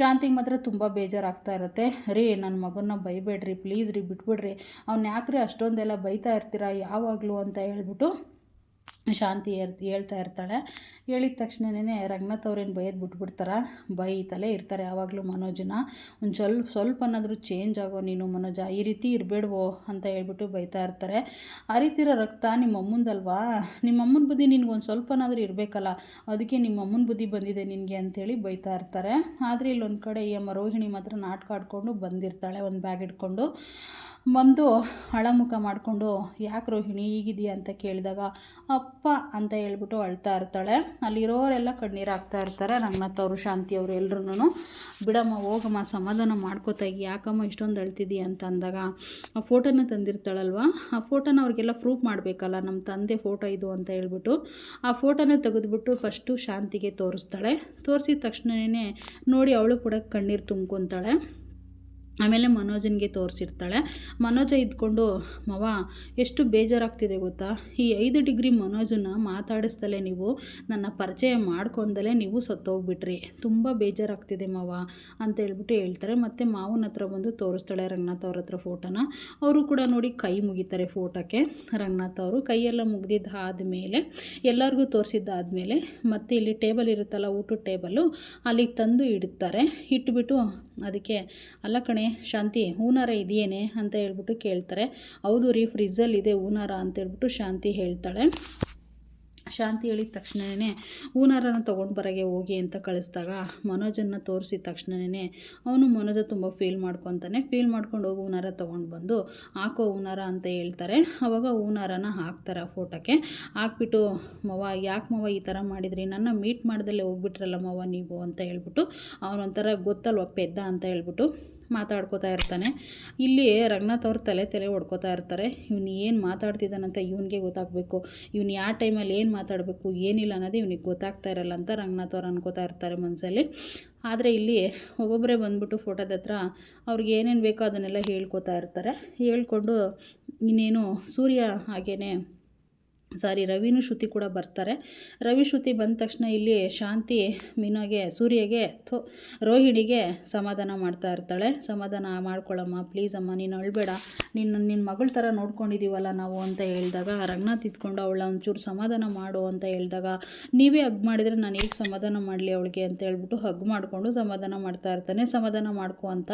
ಶಾಂತಿಗೆ ಮಾತ್ರ ತುಂಬ ಬೇಜಾರಾಗ್ತಾ ಇರುತ್ತೆ. ರೀ ನನ್ನ ಮಗನ್ನ ಬೈಬೇಡ್ರಿ, ಪ್ಲೀಸ್ ರೀ ಬಿಟ್ಬಿಡ್ರಿ. ಅವ್ನು ಯಾಕ್ರಿ ಅಷ್ಟೊಂದೆಲ್ಲ ಬೈತಾ ಇರ್ತೀರಾ, ಯಾವಾಗಲೂ ಅಂತ ಹೇಳ್ಬಿಟ್ಟು ಶಾಂತಿ ಹೇಳ್ತಾ ಇರ್ತಾಳೆ. ಹೇಳಿದ ತಕ್ಷಣನೇ ರಂಗನಾಥ್ ಅವ್ರೇನು ಬೈಯೋದು ಬಿಟ್ಬಿಡ್ತಾರ? ಬೈತಲೇ ಇರ್ತಾರೆ ಯಾವಾಗಲೂ ಮನೋಜನ. ಒಂದು ಸ್ವಲ್ಪ ಸ್ವಲ್ಪನಾದರೂ ಚೇಂಜ್ ಆಗೋ ನೀನು ಮನೋಜ. ಈ ರೀತಿ ಇರಬೇಡವೋ ಅಂತ ಹೇಳ್ಬಿಟ್ಟು ಬೈತಾ ಇರ್ತಾರೆ. ಆ ರೀತಿರೋ ರಕ್ತ ನಿಮ್ಮ ಅಮ್ಮಂದಲ್ವಾ? ನಿಮ್ಮ ಅಮ್ಮನ ಬುದ್ಧಿ ನಿನ್ಗೊಂದು ಸ್ವಲ್ಪನಾದರೂ ಇರಬೇಕಲ್ಲ. ಅದಕ್ಕೆ ನಿಮ್ಮ ಅಮ್ಮನ ಬುದ್ಧಿ ಬಂದಿದೆ ನಿನಗೆ ಅಂಥೇಳಿ ಬೈತಾ ಇರ್ತಾರೆ. ಆದರೆ ಇಲ್ಲೊಂದು ಕಡೆ ಈ ಅಮ್ಮ ರೋಹಿಣಿ ಮಾತ್ರ ನಾಟಕ ಬಂದಿರ್ತಾಳೆ ಒಂದು ಬ್ಯಾಗ್ ಇಟ್ಕೊಂಡು ಬಂದು ಅಳಮುಖ ಮಾಡಿಕೊಂಡು, ಯಾಕೆ ರೋಹಿಣಿ ಹೀಗಿದೆಯಾ ಅಂತ ಕೇಳಿದಾಗ, ಅಪ್ಪ ಅಂತ ಹೇಳ್ಬಿಟ್ಟು ಅಳ್ತಾ ಇರ್ತಾಳೆ. ಅಲ್ಲಿರೋರೆಲ್ಲ ಕಣ್ಣೀರು ಹಾಕ್ತಾ ಇರ್ತಾರೆ. ರಂಗನಾಥ್ ಅವರು, ಶಾಂತಿ ಅವರು ಎಲ್ಲರೂ ಬಿಡಮ್ಮ, ಹೋಗಮ್ಮ, ಸಮಾಧಾನ ಮಾಡ್ಕೋತಾ ಯಾಕಮ್ಮ ಇಷ್ಟೊಂದು ಅಳ್ತಿದ್ದೀಯ ಅಂತ ಅಂದಾಗ, ಆ ಫೋಟೋನ ತಂದಿರ್ತಾಳಲ್ವ? ಆ ಫೋಟೋನ ಅವ್ರಿಗೆಲ್ಲ ಪ್ರೂಫ್ ಮಾಡಬೇಕಲ್ಲ ನಮ್ಮ ತಂದೆ ಫೋಟೋ ಇದು ಅಂತ ಹೇಳ್ಬಿಟ್ಟು, ಆ ಫೋಟೋನ ತೆಗೆದ್ಬಿಟ್ಟು ಫಸ್ಟು ಶಾಂತಿಗೆ ತೋರಿಸ್ತಾಳೆ. ತೋರಿಸಿದ ತಕ್ಷಣವೇ ನೋಡಿ ಅವಳು ಕೂಡ ಕಣ್ಣೀರು ತುಂಬ್ಕೊತಾಳೆ. ಆಮೇಲೆ ಮನೋಜನಿಗೆ ತೋರಿಸಿರ್ತಾಳೆ. ಮನೋಜ ಇದ್ಕೊಂಡು, ಮವ, ಎಷ್ಟು ಬೇಜಾರಾಗ್ತಿದೆ ಗೊತ್ತಾ? ಈ ಐದು ಡಿಗ್ರಿ ಮನೋಜನ್ನ ಮಾತಾಡಿಸ್ದಲೇ ನೀವು ನನ್ನ ಪರಿಚಯ ಮಾಡ್ಕೊಂಡಲೇ ನೀವು ಸತ್ತೋಗ್ಬಿಟ್ರಿ. ತುಂಬ ಬೇಜಾರಾಗ್ತಿದೆ ಮವ, ಅಂತ ಹೇಳ್ಬಿಟ್ಟು ಹೇಳ್ತಾರೆ. ಮತ್ತು ಮಾವನ ಹತ್ರ ಬಂದು ತೋರಿಸ್ತಾಳೆ ರಂಗನಾಥ್ ಅವ್ರ ಹತ್ರ ಫೋಟೋನ. ಅವರು ಕೂಡ ನೋಡಿ ಕೈ ಮುಗಿತಾರೆ ಫೋಟೋಕ್ಕೆ. ರಂಗನಾಥ್ ಅವರು ಕೈಯೆಲ್ಲ ಮುಗಿದಿದ್ದಾದಮೇಲೆ, ಎಲ್ಲರಿಗೂ ತೋರಿಸಿದ್ದಾದಮೇಲೆ, ಮತ್ತೆ ಇಲ್ಲಿ ಟೇಬಲ್ ಇರುತ್ತಲ್ಲ ಊಟದ ಟೇಬಲು ಅಲ್ಲಿಗೆ ತಂದು ಇಡ್ತಾರೆ. ಇಟ್ಬಿಟ್ಟು ಅದಕ್ಕೆ, ಅಲ್ಲ ಕಣೆ, ಶಾಂತಿ, ಹೂನಾರ ಇದೆಯೇನೆ? ಅಂತ ಹೇಳ್ಬಿಟ್ಟು ಕೇಳ್ತಾರೆ. ಹೌದು ರೀ, ಫ್ರಿಜ್ಜಲ್ಲಿದೆ ಹೂನಾರ ಅಂತ ಹೇಳ್ಬಿಟ್ಟು ಶಾಂತಿ ಹೇಳ್ತಾಳೆ. ಶಾಂತಿ ಹೇಳಿದ ತಕ್ಷಣವೇ ಹೂನಾರನ ತೊಗೊಂಡು ಬರೋಗೆ ಹೋಗಿ ಅಂತ ಕಳಿಸ್ದಾಗ ಮನೋಜನ್ನು ತೋರಿಸಿದ ತಕ್ಷಣವೇ ಅವನು ಮನೋಜ ತುಂಬ ಫೀಲ್ ಮಾಡ್ಕೊತಾನೆ. ಫೀಲ್ ಮಾಡ್ಕೊಂಡು ಹೋಗಿ ಹೂನಾರ ತೊಗೊಂಡು ಬಂದು ಹಾಕೋ ಹೂನಾರ ಅಂತ ಹೇಳ್ತಾರೆ. ಅವಾಗ ಹೂನಾರನ ಹಾಕ್ತಾರೆ ಆ ಫೋಟೋಕ್ಕೆ ಹಾಕ್ಬಿಟ್ಟು ಮವ ಯಾಕೆ ಮವ ಈ ಥರ ಮಾಡಿದ್ರಿ? ನನ್ನ ಮೀಟ್ ಮಾಡ್ದಲ್ಲೇ ಹೋಗ್ಬಿಟ್ರಲ್ಲ ಮವ ನೀವು? ಅಂತ ಹೇಳ್ಬಿಟ್ಟು, ಅವನೊಂಥರ ಗೊತ್ತಲ್ವ ಪೆದ್ದ ಅಂತ ಹೇಳ್ಬಿಟ್ಟು ಮಾತಾಡ್ಕೋತಾ ಇರ್ತಾನೆ. ಇಲ್ಲಿ ರಂಗನಾಥ್ ಅವ್ರ ತಲೆ ತಲೆ ಹೊಡ್ಕೋತಾ ಇರ್ತಾರೆ. ಇವ್ನು ಏನು ಮಾತಾಡ್ತಿದ್ದಾನಂತ ಇವನಿಗೆ ಗೊತ್ತಾಗಬೇಕು. ಇವ್ನು ಯಾವ ಟೈಮಲ್ಲಿ ಏನು ಮಾತಾಡಬೇಕು, ಏನಿಲ್ಲ ಅನ್ನೋದು ಇವನಿಗೆ ಗೊತ್ತಾಗ್ತಾ ಇರಲ್ಲ ಅಂತ ರಂಗನಾಥ್ ಅವ್ರು ಅನ್ಕೋತಾ ಇರ್ತಾರೆ ಮನಸ್ಸಲ್ಲಿ ಆದರೆ ಇಲ್ಲಿ ಒಬ್ಬೊಬ್ಬರೇ ಬಂದ್ಬಿಟ್ಟು ಫೋಟೋದ ಹತ್ರ ಅವ್ರಿಗೆ ಏನೇನು ಬೇಕೋ ಅದನ್ನೆಲ್ಲ ಹೇಳ್ಕೊತಾ ಇರ್ತಾರೆ. ಹೇಳ್ಕೊಂಡು ಇನ್ನೇನು ಸೂರ್ಯ ಹಾಗೇ ಸಾರಿ, ರವಿನೂ ಶ್ರುತಿ ಕೂಡ ಬರ್ತಾರೆ. ರವಿ ಶ್ರುತಿ ಬಂದ ತಕ್ಷಣ ಇಲ್ಲಿ ಶಾಂತಿ ಮೀನಾಗೆ, ಸೂರ್ಯಗೆ, ಥೋ, ರೋಹಿಣಿಗೆ ಸಮಾಧಾನ ಮಾಡ್ತಾ ಇರ್ತಾಳೆ. ಸಮಾಧಾನ ಮಾಡ್ಕೊಳ್ಳಮ್ಮ ಪ್ಲೀಸ್ ಅಮ್ಮ, ನೀನು ಅಳ್ಬೇಡ. ನಿನ್ನ ನಿನ್ನ ಮಗಳ ಥರ ನೋಡ್ಕೊಂಡಿದ್ದೀವಲ್ಲ ನಾವು? ಅಂತ ಹೇಳಿದಾಗ, ರಂಗನಾಥ್ ಇದ್ಕೊಂಡು ಅವಳ ಒಂಚೂರು ಸಮಾಧಾನ ಮಾಡು ಅಂತ ಹೇಳಿದಾಗ, ನೀವೇ ಹಗ್ ಮಾಡಿದರೆ ನಾನು ಹೇಗೆ ಸಮಾಧಾನ ಮಾಡಲಿ ಅವಳಿಗೆ? ಅಂತ ಹೇಳ್ಬಿಟ್ಟು ಹಗ್ ಮಾಡಿಕೊಂಡು ಸಮಾಧಾನ ಮಾಡ್ತಾ ಇರ್ತಾನೆ. ಸಮಾಧಾನ ಮಾಡ್ಕೊ ಅಂತ,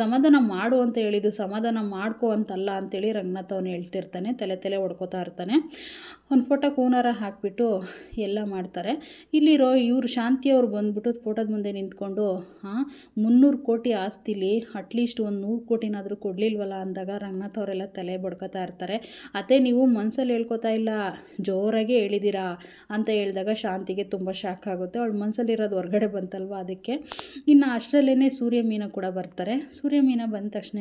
ಸಮಾಧಾನ ಮಾಡು ಅಂತ ಹೇಳಿದ್ದು ಸಮಾಧಾನ ಮಾಡ್ಕೊ ಅಂತಲ್ಲ ಅಂತೇಳಿ ರಂಗನಾಥ್ ಅವನು ಹೇಳ್ತಿರ್ತಾನೆ. ತಲೆ ತಲೆ ಹೊಡ್ಕೋತಾ ಇರ್ತಾನೆ. ಒಂದು ಫೋಟೋ ಕೂನಾರ ಹಾಕಿಬಿಟ್ಟು ಎಲ್ಲ ಮಾಡ್ತಾರೆ. ಇಲ್ಲಿರೋ ಇವರು ಶಾಂತಿಯವ್ರು ಬಂದ್ಬಿಟ್ಟು ಫೋಟೋದ ಮುಂದೆ ನಿಂತ್ಕೊಂಡು, ಹಾಂ, ಮುನ್ನೂರು ಕೋಟಿ ಆಸ್ತಿಲಿ ಅಟ್ಲೀಸ್ಟ್ ಒಂದು ನೂರು ಕೋಟಿನಾದರೂ ಕೊಡಲಿಲ್ವಲ್ಲ? ಅಂದಾಗ ರಂಗನಾಥ್ ಅವರೆಲ್ಲ ತಲೆ ಬಡ್ಕೋತಾ ಇರ್ತಾರೆ. ಅದೇ ನೀವು ಮನಸ್ಸಲ್ಲಿ ಹೇಳ್ಕೊತಾ ಇಲ್ಲ, ಜೋರಾಗಿ ಹೇಳಿದ್ದೀರಾ ಅಂತ ಹೇಳಿದಾಗ ಶಾಂತಿಗೆ ತುಂಬ ಶಾಕ್ ಆಗುತ್ತೆ. ಅವಳು ಮನಸ್ಸಲ್ಲಿರೋದು ಹೊರಗಡೆ ಬಂತಲ್ವ ಅದಕ್ಕೆ. ಇನ್ನು ಅಷ್ಟರಲ್ಲೇ ಸೂರ್ಯ ಮೀನ ಕೂಡ ಬರ್ತಾರೆ. ಸೂರ್ಯ ಮೀನ ಬಂದ ತಕ್ಷಣ,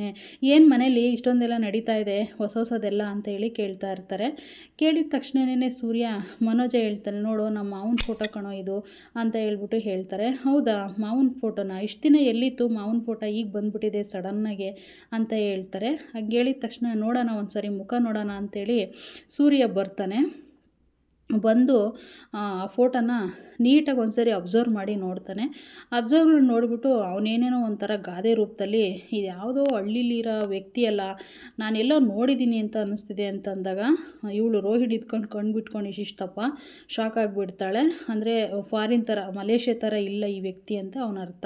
ಏನು ಮನೇಲಿ ಇಷ್ಟೊಂದೆಲ್ಲ ನಡೀತಾ ಇದೆ, ಹೊಸ ಹೊಸದೆಲ್ಲ? ಅಂತ ಹೇಳಿ ಕೇಳ್ತಾ ಇರ್ತಾರೆ. ಕೇಳಿದ ತಕ್ಷಣವೇ ಸೂರ್ಯ, ಮನೋಜ ಹೇಳ್ತಾನೆ ನೋಡು ನಮ್ಮ ಮಾವನ ಫೋಟೋ ಕಣೋ ಇದು ಅಂತ ಹೇಳ್ಬಿಟ್ಟು ಹೇಳ್ತಾರೆ. ಹೌದಾ, ಮಾವನ ಫೋಟೋನ ಇಷ್ಟು ದಿನ ಎಲ್ಲಿತ್ತು? ಮಾವನ ಫೋಟೋ ಈಗ ಬಂದ್ಬಿಟ್ಟಿದೆ ಸಡನ್ನಾಗೆ ಅಂತ ಹೇಳ್ತಾರೆ. ಹಾಗೆ ಹೇಳಿದ ತಕ್ಷಣ ನೋಡೋಣ ಒಂದು ಸಾರಿ ಮುಖ ನೋಡೋಣ ಅಂಥೇಳಿ ಸೂರ್ಯ ಬರ್ತಾನೆ. ಬಂದು, ಆ, ಫೋಟೋನ ನೀಟಾಗಿ ಒಂದ್ಸರಿ ಅಬ್ಸರ್ವ್ ಮಾಡಿ ನೋಡ್ತಾನೆ. ಅಬ್ಸರ್ವ್ ಮಾಡಿ ನೋಡಿಬಿಟ್ಟು ಅವನೇನೇನೋ ಒಂಥರ ಗಾದೆ ರೂಪದಲ್ಲಿ ಇದು ಯಾವುದೋ ಹಳ್ಳಿಲಿರೋ ವ್ಯಕ್ತಿ ಅಲ್ಲ ನಾನೆಲ್ಲೋ ನೋಡಿದ್ದೀನಿ ಅಂತ ಅನ್ನಿಸ್ತಿದೆ ಅಂತಂದಾಗ, ಇವಳು ರೋಹಿಣಿ ಇದ್ಕೊಂಡು ಕಣ್ಣು ಬಿಟ್ಕೊಂಡು ಶಾಕ್ ಆಗಿಬಿಡ್ತಾಳೆ. ಅಂದರೆ ಫಾರಿನ್ ಥರ ಮಲೇಷ್ಯಾ ಥರ ಇಲ್ಲ ಈ ವ್ಯಕ್ತಿ ಅಂತ ಅವನ ಅರ್ಥ.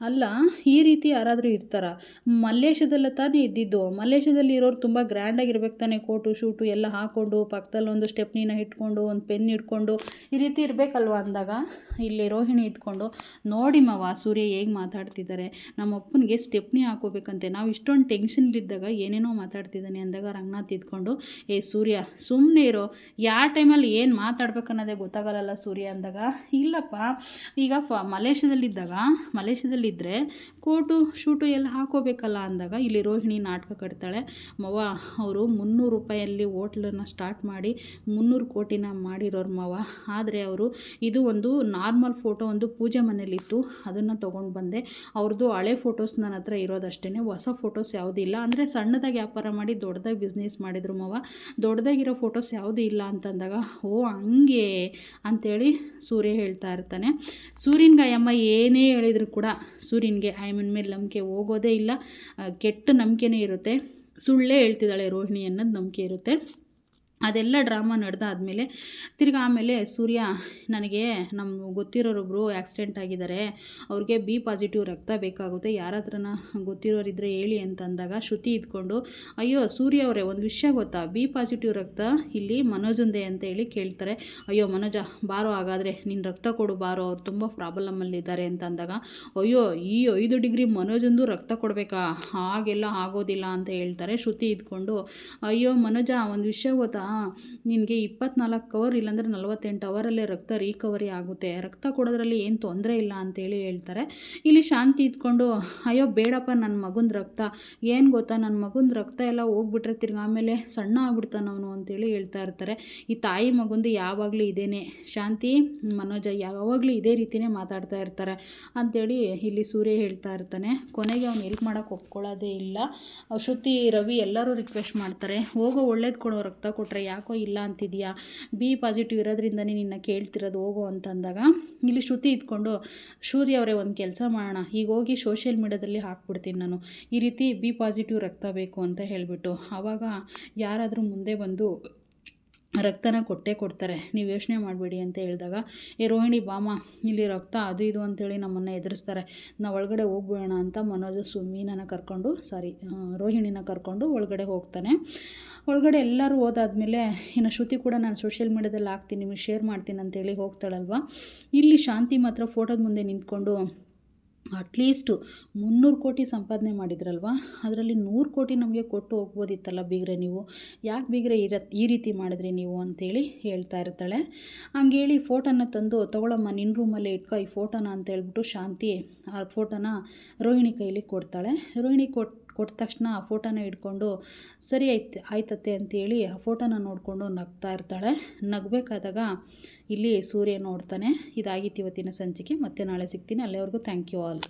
ಅಲ್ಲ, ಈ ರೀತಿ ಯಾರಾದರೂ ಇರ್ತಾರ? ಮಲೇಷ್ಯಾದಲ್ಲ ತಾನೇ ಇದ್ದಿದ್ದು. ಮಲೇಷ್ಯಾದಲ್ಲಿ ಇರೋರು ತುಂಬ ಗ್ರ್ಯಾಂಡಾಗಿರ್ಬೇಕು ತಾನೇ, ಕೋಟು, ಶೂಟು ಎಲ್ಲ ಹಾಕ್ಕೊಂಡು ಪಕ್ಕದಲ್ಲಿ ಒಂದು ಸ್ಟೆಪ್ನಿನ ಇಟ್ಕೊಂಡು ಒಂದು ಪೆನ್ ಹಿಡ್ಕೊಂಡು ಈ ರೀತಿ ಇರಬೇಕಲ್ವ ಅಂದಾಗ, ಇಲ್ಲಿ ರೋಹಿಣಿ ಇದ್ಕೊಂಡು, ನೋಡಿ ಮಾವ, ಸೂರ್ಯ ಹೇಗೆ ಮಾತಾಡ್ತಿದ್ದಾರೆ ನಮ್ಮ ಅಪ್ಪನಿಗೆ ಸ್ಟೆಪ್ನಿ ಹಾಕೋಬೇಕಂತೆ. ನಾವು ಇಷ್ಟೊಂದು ಟೆನ್ಷನ್ಲಿದ್ದಾಗ ಏನೇನೋ ಮಾತಾಡ್ತಿದ್ದಾನೆ ಅಂದಾಗ ರಂಗನಾಥ್ ಇದ್ಕೊಂಡು, ಏ ಸೂರ್ಯ ಸುಮ್ಮನೆ ಇರೋ. ಯಾವ ಟೈಮಲ್ಲಿ ಏನು ಮಾತಾಡ್ಬೇಕನ್ನೋದೇ ಗೊತ್ತಾಗಲ್ಲ ಸೂರ್ಯ ಅಂದಾಗ, ಇಲ್ಲಪ್ಪ, ಈಗ ಫ, ಮಲೇಷ್ಯಾದಲ್ಲಿದ್ದಾಗ ಮಲೇಷ್ಯಾದಲ್ಲಿದ್ದರೆ ಕೋಟು ಶೂಟು ಎಲ್ಲ ಹಾಕೋಬೇಕಲ್ಲ ಅಂದಾಗ ಇಲ್ಲಿ ರೋಹಿಣಿ ನಾಟಕ ಕಟ್ತಾಳೆ. ಮವ, ಅವರು ಮುನ್ನೂರು ರೂಪಾಯಲ್ಲಿ ಹೋಟ್ಲನ್ನು ಸ್ಟಾರ್ಟ್ ಮಾಡಿ ಮುನ್ನೂರು ಕೋಟಿನ ಮಾಡಿರೋರು ಮವ. ಆದರೆ ಅವರು ಇದು ಒಂದು ನಾರ್ಮಲ್ ಫೋಟೋ, ಒಂದು ಪೂಜೆ ಮನೇಲಿತ್ತು, ಅದನ್ನು ತೊಗೊಂಡು ಬಂದೆ. ಅವ್ರದ್ದು ಹಳೆ ಫೋಟೋಸ್ ನನ್ನ ಹತ್ರ ಇರೋದಷ್ಟೇ ಹೊಸ ಫೋಟೋಸ್ ಯಾವುದೂ ಇಲ್ಲ. ಅಂದರೆ ಸಣ್ಣದಾಗಿ ವ್ಯಾಪಾರ ಮಾಡಿ ದೊಡ್ಡದಾಗಿ ಬಿಸ್ನೆಸ್ ಮಾಡಿದ್ರು ಮವ. ದೊಡ್ಡದಾಗಿರೋ ಫೋಟೋಸ್ ಯಾವುದೂ ಇಲ್ಲ ಅಂತಂದಾಗ, ಓ, ಹಂಗೆ ಅಂಥೇಳಿ ಸೂರ್ಯ ಹೇಳ್ತಾ ಇರ್ತಾನೆ. ಸೂರ್ಯನ್ಗೆ ಅಯ್ಯಮ್ಮ ಏನೇ ಹೇಳಿದ್ರು ಕೂಡ ಸೂರ್ಯನಿಗೆ ಆಯಮ್ಮನ ಮೇಲೆ ನಂಬಿಕೆ ಹೋಗೋದೇ ಇಲ್ಲ. ಕೆಟ್ಟ ನಂಬಿಕೆನೇ ಇರುತ್ತೆ. ಸುಳ್ಳೇ ಹೇಳ್ತಿದ್ದಾಳೆ ರೋಹಿಣಿ ಅನ್ನೋದು ನಂಬಿಕೆ ಇರುತ್ತೆ. ಅದೆಲ್ಲ ಡ್ರಾಮಾ ನಡೆದಾದ್ಮೇಲೆ ತಿರ್ಗಿ ಆಮೇಲೆ ಸೂರ್ಯ ನನಗೆ ನಮ್ಮ ಗೊತ್ತಿರೋರೊಬ್ಬರು ಆ್ಯಕ್ಸಿಡೆಂಟ್ ಆಗಿದ್ದಾರೆ. ಅವ್ರಿಗೆ ಬಿ ಪಾಸಿಟಿವ್ ರಕ್ತ ಬೇಕಾಗುತ್ತೆ. ಯಾರ ಹತ್ರನ ಗೊತ್ತಿರೋರಿದ್ದರೆ ಹೇಳಿ ಅಂತಂದಾಗ ಶ್ರುತಿ ಇದ್ಕೊಂಡು, ಅಯ್ಯೋ ಸೂರ್ಯ ಅವರೇ, ಒಂದು ವಿಷಯ ಗೊತ್ತಾ? ಬಿ ಪಾಸಿಟಿವ್ ರಕ್ತ ಇಲ್ಲಿ ಮನೋಜಂದೆ ಅಂತ ಹೇಳಿ ಕೇಳ್ತಾರೆ. ಅಯ್ಯೋ ಮನೋಜ, ಬಾರೋ ಹಾಗಾದರೆ ನಿನ್ನ ರಕ್ತ ಕೊಡು ಬಾರೋ, ಅವ್ರು ತುಂಬ ಪ್ರಾಬ್ಲಮಲ್ಲಿದ್ದಾರೆ ಅಂತ ಅಂದಾಗ ಅಯ್ಯೋ, ಈ ಐದು ಡಿಗ್ರಿ ಮನೋಜಂದು ರಕ್ತ ಕೊಡಬೇಕಾ? ಹಾಗೆಲ್ಲ ಆಗೋದಿಲ್ಲ ಅಂತ ಹೇಳ್ತಾರೆ ಶ್ರುತಿ ಇದ್ಕೊಂಡು, ಅಯ್ಯೋ ಮನೋಜ, ಒಂದು ವಿಷಯ ಗೊತ್ತಾ? ನಿನಗೆ ಇಪ್ಪತ್ನಾಲ್ಕು ಅವರ್ ಇಲ್ಲಾಂದರೆ ನಲವತ್ತೆಂಟು ಅವರಲ್ಲೇ ರಕ್ತ ರಿಕವರಿ ಆಗುತ್ತೆ. ರಕ್ತ ಕೊಡೋದ್ರಲ್ಲಿ ಏನು ತೊಂದರೆ ಇಲ್ಲ ಅಂತೇಳಿ ಹೇಳ್ತಾರೆ. ಇಲ್ಲಿ ಶಾಂತಿ ಇದ್ಕೊಂಡು, ಅಯ್ಯೋ ಬೇಡಪ್ಪ ನನ್ನ ಮಗನ ರಕ್ತ. ಏನು ಗೊತ್ತಾ ನನ್ನ ಮಗನ ರಕ್ತ ಎಲ್ಲ ಹೋಗ್ಬಿಟ್ರೆ ತಿರ್ಗಿ ಆಮೇಲೆ ಸಣ್ಣ ಆಗ್ಬಿಡ್ತಾನೆ ಅವನು ಅಂತೇಳಿ ಹೇಳ್ತಾ ಇರ್ತಾರೆ. ಈ ತಾಯಿ ಮಗುಂದು ಯಾವಾಗಲೂ ಇದೇನೆ. ಶಾಂತಿ, ಮನೋಜ ಯಾವಾಗಲೂ ಇದೇ ರೀತಿನೇ ಮಾತಾಡ್ತಾ ಇರ್ತಾರೆ ಅಂಥೇಳಿ ಇಲ್ಲಿ ಸೂರ್ಯ ಹೇಳ್ತಾ ಇರ್ತಾನೆ. ಕೊನೆಗೆ ಅವ್ನು ಹೆಲ್ಪ್ ಮಾಡೋಕ್ಕೆ ಒಪ್ಕೊಳ್ಳೋದೇ ಇಲ್ಲ. ಶ್ರುತಿ, ರವಿ ಎಲ್ಲರೂ ರಿಕ್ವೆಸ್ಟ್ ಮಾಡ್ತಾರೆ. ಹೋಗೋ, ಒಳ್ಳೇದು ಕೊಡೋ, ರಕ್ತ ಕೊಟ್ಟರೆ ಯಾಕೋ ಇಲ್ಲ ಅಂತಿದೆಯಾ? ಬಿ ಪಾಸಿಟಿವ್ ಇರೋದ್ರಿಂದನೇ ನಿನ್ನ ಕೇಳ್ತಿರೋದು ಹೋಗು ಅಂತಂದಾಗ ಇಲ್ಲಿ ಶ್ರುತಿ ಇಟ್ಕೊಂಡು ಸೂರ್ಯ ಅವರೇ, ಒಂದು ಕೆಲಸ ಮಾಡೋಣ. ಈಗ ಹೋಗಿ ಸೋಷಿಯಲ್ ಮೀಡ್ಯಾದಲ್ಲಿ ಹಾಕ್ಬಿಡ್ತೀನಿ ನಾನು. ಈ ರೀತಿ ಬಿ ಪಾಸಿಟಿವ್ ರಕ್ತ ಬೇಕು ಅಂತ ಹೇಳಿಬಿಟ್ಟು. ಆವಾಗ ಯಾರಾದರೂ ಮುಂದೆ ಬಂದು ರಕ್ತನ ಕೊಟ್ಟೇ ಕೊಡ್ತಾರೆ. ನೀವು ಯೋಚನೆ ಮಾಡಬೇಡಿ ಅಂತ ಹೇಳಿದಾಗ, ಏ ರೋಹಿಣಿ ಬಾಮ ಇಲ್ಲಿ ರಕ್ತ ಅದು ಇದು ಅಂತೇಳಿ ನಮ್ಮನ್ನು ಎದುರಿಸ್ತಾರೆ. ನಾವು ಒಳಗಡೆ ಹೋಗ್ಬಿಡೋಣ ಅಂತ ಮನೋಜ, ಸುಮೀನನ ಕರ್ಕೊಂಡು, ಸಾರಿ ರೋಹಿಣಿನ ಕರ್ಕೊಂಡು ಒಳಗಡೆ ಹೋಗ್ತಾನೆ. ಒಳಗಡೆ ಎಲ್ಲರೂ ಹೋದಾದ್ಮೇಲೆ, ಇನ್ನು ಶ್ರುತಿ ಕೂಡ ನಾನು ಸೋಷಿಯಲ್ ಮೀಡ್ಯಾದಲ್ಲಿ ಹಾಕ್ತೀನಿ, ನಿಮಗೆ ಶೇರ್ ಮಾಡ್ತೀನಿ ಅಂತೇಳಿ ಹೋಗ್ತಾಳಲ್ವ? ಇಲ್ಲಿ ಶಾಂತಿ ಮಾತ್ರ ಫೋಟೋದ ಮುಂದೆ ನಿಂತ್ಕೊಂಡು ಅಟ್ಲೀಸ್ಟು ಮುನ್ನೂರು ಕೋಟಿ ಸಂಪಾದನೆ ಮಾಡಿದ್ರಲ್ವ? ಅದರಲ್ಲಿ ನೂರು ಕೋಟಿ ನಮಗೆ ಕೊಟ್ಟು ಹೋಗ್ಬೋದಿತ್ತಲ್ಲ ಬೀಗ್ರೆ ನೀವು? ಯಾಕೆ ಬೀಗ್ರೆ ಇರ ಈ ರೀತಿ ಮಾಡಿದ್ರಿ ನೀವು ಅಂತೇಳಿ ಹೇಳ್ತಾ ಇರ್ತಾಳೆ. ಹಂಗೇಳಿ ಫೋಟೋನ ತಂದು, ತೊಗೊಳಮ್ಮ ನಿನ್ನ ರೂಮಲ್ಲೇ ಇಟ್ಕೊ ಈ ಫೋಟೋನ ಅಂತ ಹೇಳ್ಬಿಟ್ಟು ಶಾಂತಿ ಆ ಫೋಟೋನ ರೋಹಿಣಿ ಕೈಲಿ ಕೊಡ್ತಾಳೆ. ರೋಹಿಣಿ ಕೊಟ್ಟು ಕೊಟ್ಟ ತಕ್ಷಣ ಆ ಫೋಟೋನ ಹಿಡ್ಕೊಂಡು, ಸರಿ ಆಯ್ತು, ಆಯ್ತತ್ತೆ ಅಂತೇಳಿ ಆ ಫೋಟೋನ ನೋಡಿಕೊಂಡು ನಗ್ತಾ ಇರ್ತಾಳೆ. ನಗಬೇಕಾದಾಗ ಇಲ್ಲಿ ಸೂರ್ಯ ನೋಡ್ತಾನೆ. ಇದಾಗಿತ್ತು ಇವತ್ತಿನ ಸಂಚಿಕೆ. ಮತ್ತೆ ನಾಳೆ ಸಿಗ್ತೀನಿ. ಅಲ್ಲಿವರೆಗೂ ಥ್ಯಾಂಕ್ ಯು ಆಲ್